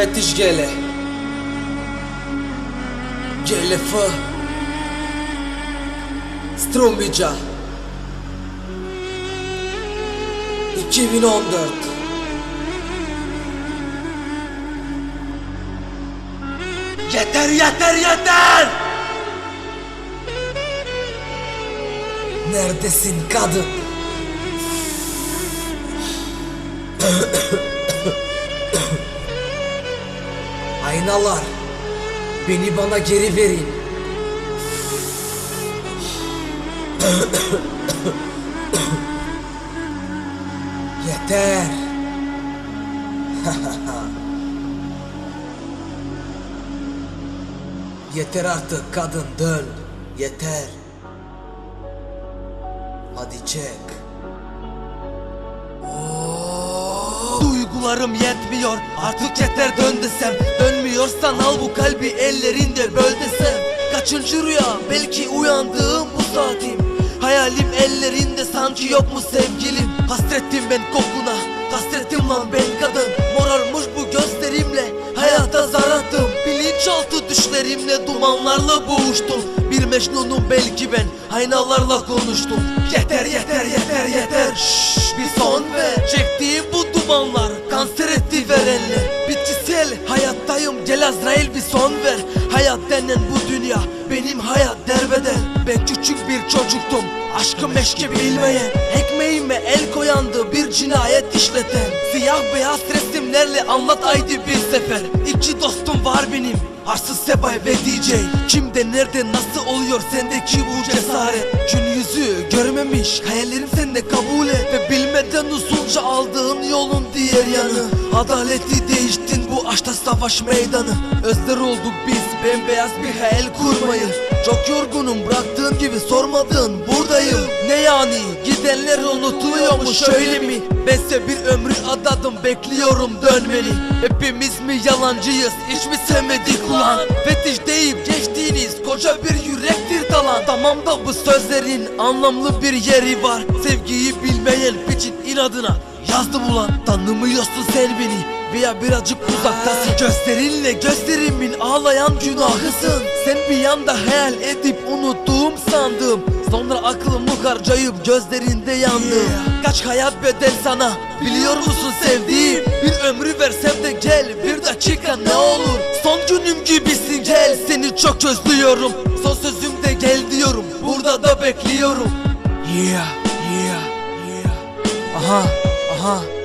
Fetiş Gele GLF Strumica 2014 Yeter yeter yeter! Neredesin kadın? Aynalar Beni bana geri verin. Yeter. Yeter artık kadın dön. Yeter. Hadi çek Duygularım yetmiyor artık yeter dön desem Dönmüyorsan al bu kalbi ellerinde böl desem. Kaçıncı rüya? Belki uyandığım bu saatim. Hayalim ellerinde sanki yok mu sevgilim? Hasrettim ben kokuna Hasrettim lan ben kadın. Morarmış bu gözlerimle Hayata zar attım. Bilinçaltı düşlerimle dumanlarla boğuştum. Bir mecnunum belki ben Aynalarla konuştum. Yeter Azrail bir son ver. Hayat denen bu dünya Benim hayat derbeder. Ben küçük bir çocuktum Aşkı meşki bilmeyen. Ekmeğime el koyandı bir cinayet işleten. Siyah beyaz resimlerle anlat bir sefer. İki dostum var benim Arsız Sebay ve DJ Kimde nerede nasıl oluyor sendeki bu cesaret? Gün yüzü görmemiş hayallerim sende kabul et Ve bilmeden usulca aldığın yolun diğer yanı. Adaleti değiştin aşkta savaş meydanı Özler olduk biz. Bembeyaz bir hayal kurmayı. Çok yorgunum bıraktığın gibi sormadın. Buradayım. Ne yani? Gidenler unutuluyor mu şöyle mi? Bense bir ömrü adadım. Bekliyorum dönmeni. Hepimiz mi yalancıyız? Hiç mi sevmedik ulan? Fetiş deyip geçtiğiniz koca bir yürektir dalan. Tamam da bu sözlerin anlamlı bir yeri var. Sevgiyi bilmeyen piçin inadına yazdım ulan. Tanımıyorsun sen beni veya birazcık uzaktasın Gözlerinle gözlerimin ağlayan günahısın. Sen bir yanda hayal edip unuttuğum sandım Sonra aklımı harcayıp gözlerinde yandım. Kaç hayat bedel sana? Biliyor musun sevdiğim? Bir ömrü versem de gel bir dakika ne olur. Son günüm gibisin gel. Seni çok özlüyorum. Son sözüm de gel diyorum. Burada da bekliyorum. Yeah yeah yeah. Aha aha